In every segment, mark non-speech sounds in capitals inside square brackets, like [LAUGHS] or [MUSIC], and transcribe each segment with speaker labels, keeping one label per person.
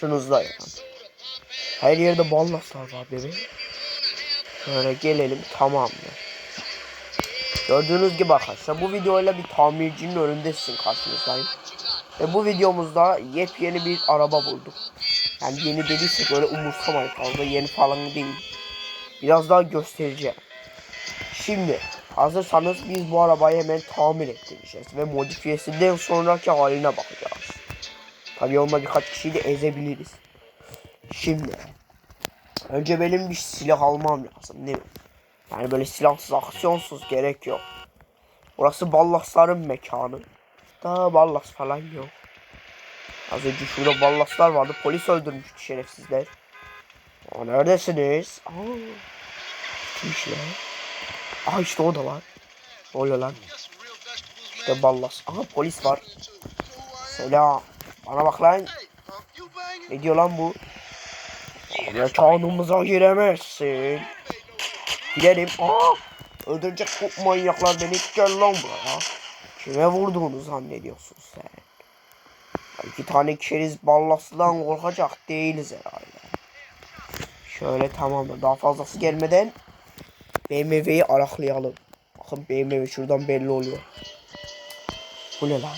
Speaker 1: Şunuzda yani. Her yerde ballaslar var bebeğim. Şöyle gelelim tamamdır. Gördüğünüz gibi arkadaşlar bu videoyla bir tamircinin önünde sizin karşınızdayım. Ve bu videomuzda yepyeni bir araba bulduk. Yani yeni dediysek öyle umursamayın fazla yeni falan değil. Biraz daha göstereceğim. Şimdi hazırsanız biz bu arabayı hemen tamir ettireceğiz ve modifiyesinden sonraki haline bakacağız. Onunla birkaç kişiyi de ezebiliriz. Şimdi önce benim bir silah almam lazım değil mi? Yani böyle silahsız aksiyonsuz gerek yok. Burası ballasların mekanı. Daha ballas falan yok. Az önce şurada ballaslar vardı. Polis öldürmüştü şerefsizler. Aa, neredesiniz? Aa, kimmiş lan? Aa işte o da var. Ne oluyor lan? İşte ballas. Aha polis var. Selam. Bana bak lan. Ne diyor lan bu? Mekanımıza giremezsin. Gidelim. Aa! Öldürecek bu manyaklar beni gel lan buraya. Kime vurduğunu zannediyorsun sen? İki tane keriz ballasından korkacak değiliz herhalde. Şöyle tamamdır. Daha fazlası gelmeden BMW'yi araklayalım. Bakın BMW şuradan belli oluyor. Bu ne lan?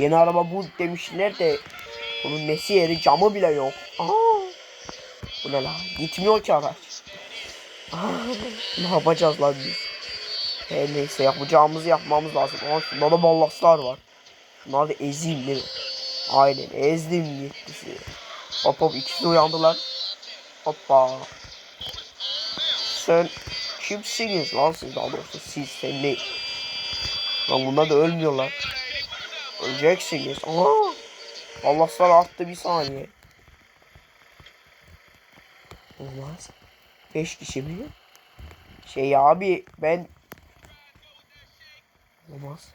Speaker 1: Yeni araba bu demişler de bunun nesi yeri camı bile yok. Aa, bu ne lan? Gitmiyor ki araç. Aa, ne yapacağız lan biz? Her neyse yapacağımızı yapmamız lazım. Ama şunda da ballaslar var. Şunları da ezeyim değil mi? Aynen ezdim gittisi. Hop hop ikisi uyandılar. Hoppa. Sen kimsiniz lan siz daha doğrusu siz sen ne? Lan bunlar da ölmüyorlar. Öleceksiniz. Aa! Ballaslar arttı bir saniye. Olmaz. 5 kişi mi? Şey abi ben Olmaz.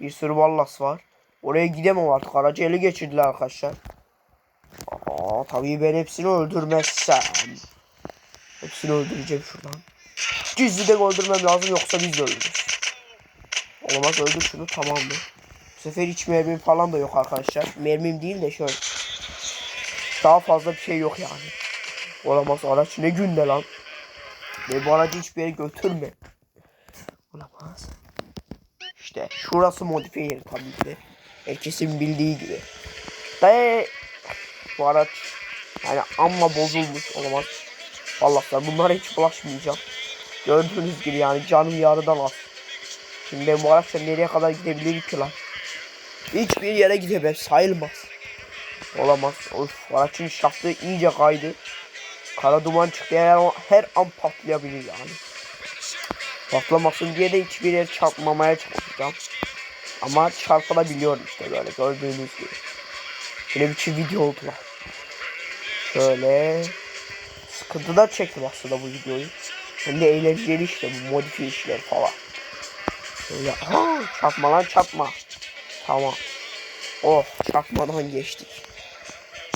Speaker 1: Bir sürü ballas var. Oraya gidemem artık. Aracı ele geçirdiler arkadaşlar. Aa, tabii ben hepsini öldürmezsem. Hepsini öldüreceğim şuradan. Gizliden öldürmem lazım yoksa biz de ölürüz. Olamaz öldür şunu tamam mı? Sefer hiç mermim falan da yok arkadaşlar. Mermim değil de şöyle. Daha fazla bir şey yok yani. Olamaz araç ne günde lan. Ve bu aracı hiçbir yere götürme. Olamaz. İşte şurası modifiye yeri tabii ki. Herkesin bildiği gibi. Ve bu araç yani amma bozulmuş olamaz. Allah'lar bunlara hiç bulaşmayacağım. Gördüğünüz gibi yani canım yarıdan az. Şimdi ben bu araçla nereye kadar gidebilirim ki lan? Hiçbir yere gidemez sayılmaz. Olamaz. Of aracın şaftı iyice kaydı. Kara duman çıktı her an, her an patlayabilir yani. Patlamasın diye de hiçbir yer çarpmamaya çalışacağım. Ama çarpılabiliyorum işte böyle gördüğünüz gibi. Şöyle bir çift video oldular. Şöyle sıkıntı da çektim aslında bu videoyu. Hem de eğlenceli işte bu modifiye işler falan. Şöyle ha çarpma lan çarpma. Tamam. Oh çarpmadan geçtik.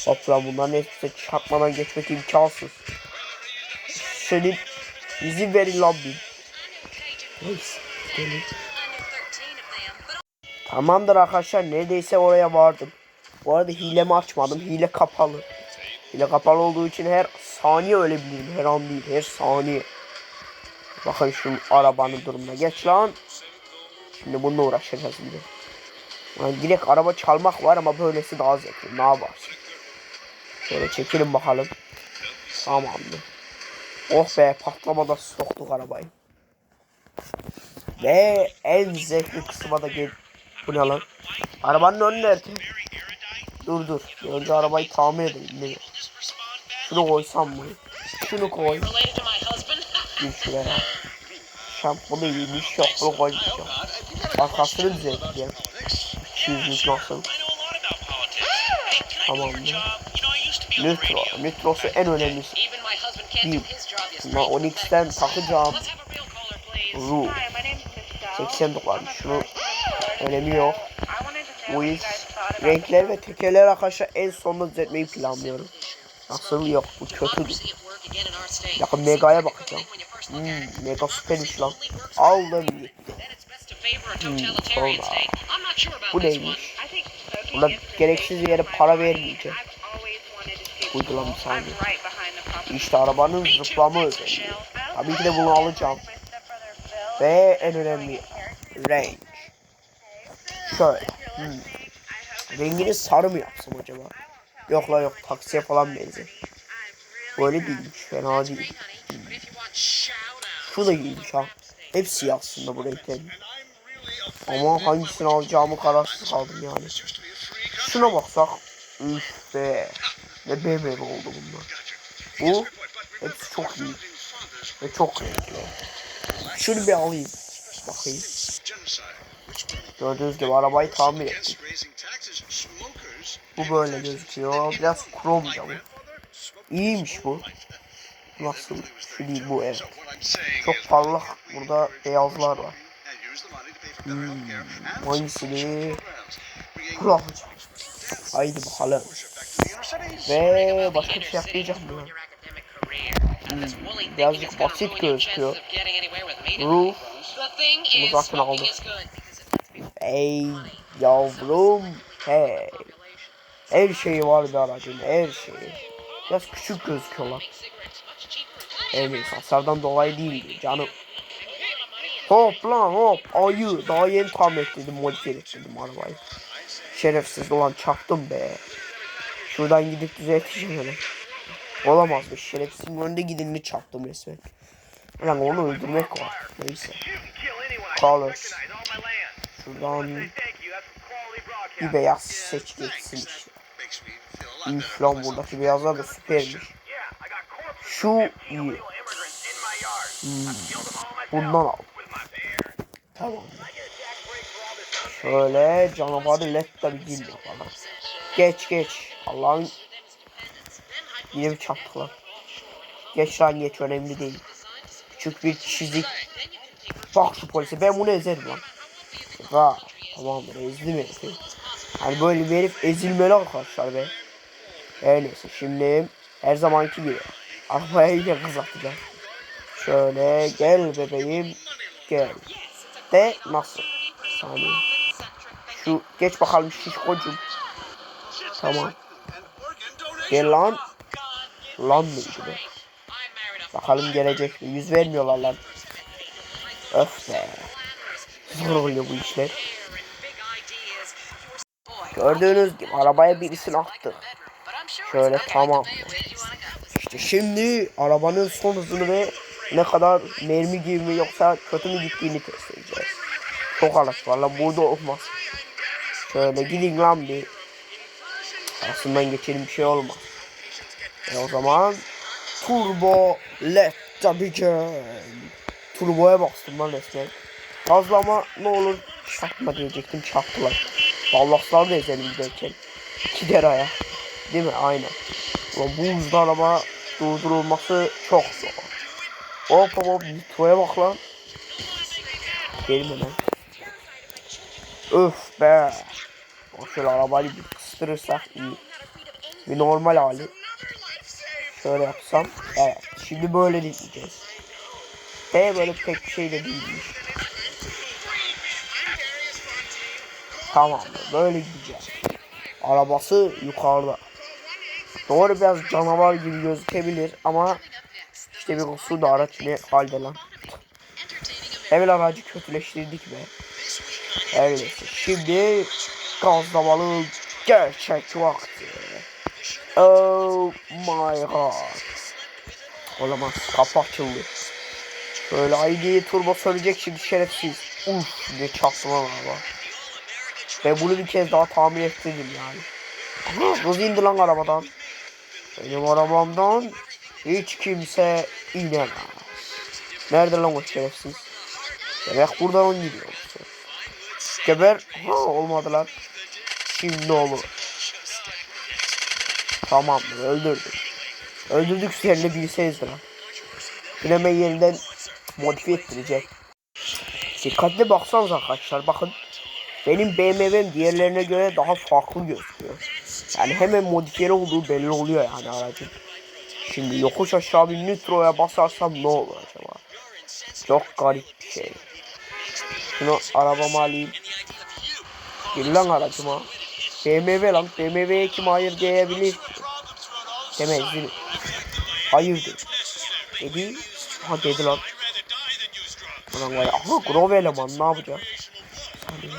Speaker 1: Hopla bunların hepsi çarpmadan geçmek imkansız. Senin izin verin lan bir. Neyse gelin. Tamamdır arkadaşlar neredeyse oraya vardım. Bu arada hilemi açmadım. Hile kapalı. Hile kapalı olduğu için her saniye ölebilirim. Her an değil her saniye. Bakın şu arabanın durumuna. Geç lan. Şimdi bununla uğraşacağız bir de. Yani direkt araba çalmak var ama böylesi daha zevkli. Ne yaparsın? Şöyle çekelim bakalım. Tamamdır. Oh be patlamada soktuk arabayı. Ve en zevkli kısma da gel. Bu ne lan? Arabanın önü nerede? Dur dur. Önce arabayı tamir edelim. Ne? Şunu koysam mı? Şunu koy. Bir şuraya. Şampunu iyiymiş. Bunu koymayacağım. Arkasını düzelteceğim. Yüzümüz nasıl? Tamamdır. Nitro. Nitrosu en önemlisi. Bir. Buna Onyx'ten takacağım. Ru. 80 dolarmış. Şunu önemi yok. İz renkler ve tekerler arkadaşlar en sonunda düzeltmeyi planlıyorum. Nasıl yok bu kötü. Yakın Mega'ya bakacağım. Hmm, Mega süpermiş lan. Aldım. Hmm. Bu neymiş? Burada gereksiz yere para vermeyeceğim. Uygulama saniye. İşte arabanın zıplama özelliği. Tabii ki de bunu alacağım. Ve en önemli range. Şöyle. Hmm. Rengini sarı mı yapsam acaba? Yok la yok taksiye falan benziyor. Böyle değilmiş fena değil. Şu da iyiymiş ha. Hepsi aslında bu renklerin. Ama hangisini alacağımı kararsız kaldım yani. Şuna baksak. Üf. Ne BMW oldu bunlar. Bu hepsi çok iyi. Ve çok renkli. Şunu bir alayım. Bakayım. Gördüğünüz gibi arabayı tamir ettik. Bu böyle gözüküyor. Biraz krom camı. İyiymiş bu. Nasıl? Şu değil bu evet. Çok parlak. Burada beyazlar var. Hmm? Bunu alacağım. Haydi bakalım. Ve başka bir şey yapmayacağım mı? Hmm, birazcık basit gözüküyor. Ruh. Bunu zaten aldım. Ey yavrum. Hey. Her şeyi var bir aracın. Her şeyi. Biraz küçük gözüküyorlar. Evet hasardan dolayı değil canım. Hop lan hop ayı daha yeni tamir ettirdim modifiye ettirdim arabayı. Şerefsiz olan çaktım be. Şuradan gidip düzelteceğim hele. Olamaz be şerefsizin önünde gideni çarptım resmen. Lan onu öldürmek var. Neyse. Colors. Şuradan bir beyaz seç geçsin işte. Üf lan buradaki beyazlar da süpermiş. Şu iyi. Hmm, bundan al. Tamam. Şöyle canavarı led da bir dil yapalım. Geç geç. Allah'ın yine bir çarptılar. Geç lan geç önemli değil. Küçük bir çizik. Bak şu polise ben bunu ezerim lan. Ha tamamdır ezdim herifi. Hani böyle bir herif ezilmeli arkadaşlar be. Her neyse şimdi her zamanki gibi arabaya yine kız atacağım. Şöyle gel bebeğim gel. De nasıl? Saniye. Şu geç bakalım şişkocum. Tamam. Gel lan. Lan mıydı be? Bakalım gelecek mi? Yüz vermiyorlar lan. Öf be. Zor oluyor bu işler. Gördüğünüz gibi arabaya birisini attı. Şöyle tamam. İşte şimdi arabanın son hızını ve ne kadar mermi gibi mi yoksa kötü mü gittiğini test edeceğiz. Çok araç var lan burada olmaz. Şöyle gidin lan bir. Aslından geçelim bir şey olmaz. E o zaman turbo let tabii ki. Turboya bastım lan resmen. Gazlama ne olur çarpma diyecektim çarptılar. Ballaslar da ezelim giderken. Gider aya. Değil mi? Aynen. Ulan bu hızda araba durdurulması çok zor. Hop hop hop nitroya bak lan. Gelin hemen. Öf be. O şöyle arabayı bir kıstırırsak iyi. Bir normal hali. Şöyle yapsam. Evet. Şimdi böyle dinleyeceğiz. E böyle pek bir şey de değilmiş. Tamam böyle gideceğiz. Arabası yukarıda. Doğru biraz canavar gibi gözükebilir ama işte bir kusur da araç ne halde lan. Hemen aracı kötüleştirdik be. Öyleyse şimdi gazlamalı gerçek vakti. Oh my god. Olamaz kapı açıldı. Böyle ID'yi turbo söyleyecek şimdi şerefsiz. Uf ne çaktım araba. Ve bunu bir kez daha tamir ettirdim yani. Hız indi lan arabadan. Benim arabamdan hiç kimse inemez. Nerede lan o şerefsiz? Demek buradan on gidiyor. Geber. Ha olmadı lan. Şimdi olur. Tamam öldürdük. Öldürdük seni bilseniz lan. Hemen yeniden modifiye ettirecek. Dikkatli baksanız arkadaşlar bakın. Benim BMW'm diğerlerine göre daha farklı gözüküyor. Yani hemen modifiye olduğu belli oluyor yani aracın. Şimdi yokuş aşağı bir nitroya basarsam ne olur acaba? Çok garip bir şey. Şunu arabama alayım. Gel lan aracıma. BMW lan. BMW'ye kim hayır diyebilir? Demez değil mi? Hayırdır. Dedi. Ha dedi lan. Ulan var ya. Aha Grove eleman ne yapacak? Saniye.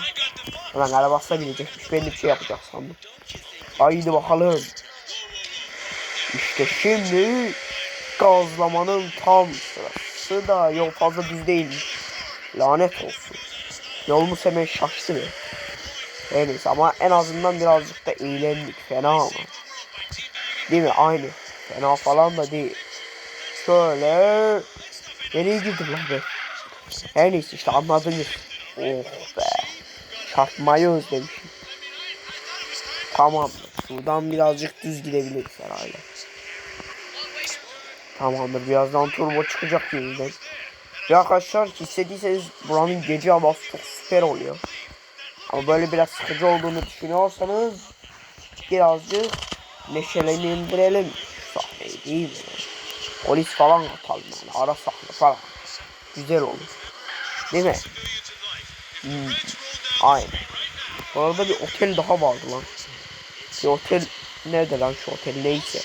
Speaker 1: Ulan arabasına binecekmiş. Ben de bir şey yapacak sandım. Haydi bakalım. İşte şimdi gazlamanın tam sırası da yol fazla düz değilmiş. Lanet olsun. Yolumuz hemen şaştı be. Her ama en azından birazcık da eğlendik. Fena ama. Değil mi? Aynı. Fena falan da değil. Şöyle. Nereye girdim lan be? Her neyse işte anladınız. Oh be. Çarpmayı özlemişim. Tamam. Buradan birazcık düz gidebiliriz herhalde. Tamamdır. Birazdan turbo çıkacak yeniden. Ya arkadaşlar hissediyseniz buranın gece havası çok süper oluyor. Ama böyle biraz sıkıcı olduğunu düşünüyorsanız birazcık neşelendirelim şu sahneyi değil mi? Polis falan atalım yani ara sahne falan. Güzel olur. Değil mi? Hmm. Aynen. Bu arada bir otel daha vardı lan. Bir otel nerede lan şu otel neyse.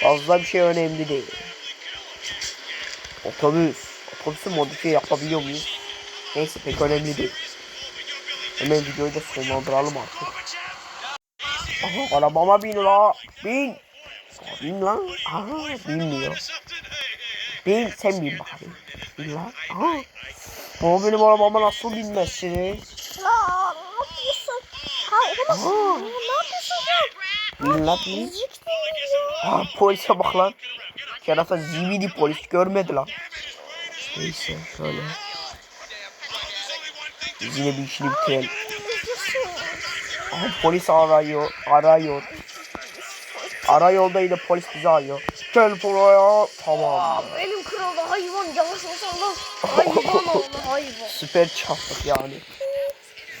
Speaker 1: Fazla bir şey önemli değil. Otobüs. Otobüsü modifiye yapabiliyor muyuz? Neyse pek önemli değil. Hemen videoyu da sonlandıralım artık. Aha arabama bin la. Bin. Aa, Bin lan. Aha binmiyor. Bin sen bin bakayım. Bin lan. Aha. Bu benim arabama nasıl binmezsiniz?
Speaker 2: Ya ne yapıyorsun? Ha olamaz.
Speaker 1: Aa.
Speaker 2: Ne yapıyorsun ya?
Speaker 1: Bin lan bin. Ha polise bak lan. Kerata zibidi polis görmedi lan. Neyse şöyle. Biz yine bir işini bitirelim. Aha, polis arıyor, arıyor. Ara yolda yine polis bizi arıyor. Gel buraya. Tamam.
Speaker 2: Benim kırıldı hayvan yavaş olsan hayvan oldu [LAUGHS] hayvan.
Speaker 1: Süper çarptık yani.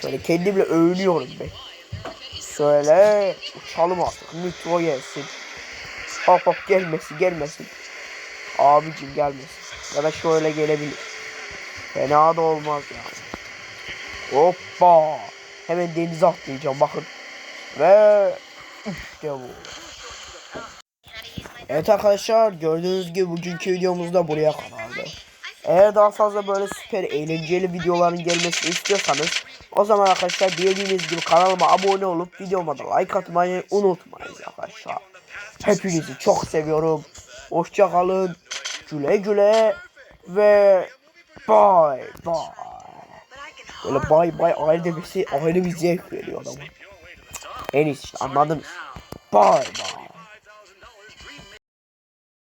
Speaker 1: Şöyle kendimle övünüyorum ben. Şöyle uçalım artık. Nitro gelsin. Hop hop gelmesin gelmesin. Abicim gelmesin. Ya da şöyle gelebilir. Fena da olmaz yani. Hoppa. Hemen denize atlayacağım bakın. Ve işte bu. Evet arkadaşlar gördüğünüz gibi bugünkü videomuz da buraya kadardı. Eğer daha fazla böyle süper eğlenceli videoların gelmesini istiyorsanız o zaman arkadaşlar bildiğiniz gibi kanalıma abone olup videoma da like atmayı unutmayın arkadaşlar. Hepinizi çok seviyorum. Hoşça kalın. Güle güle ve bye bye. Böyle bay bay aile demesi ayrı bir zevk veriyor adama. En iyisi işte anladınız. Bye bye.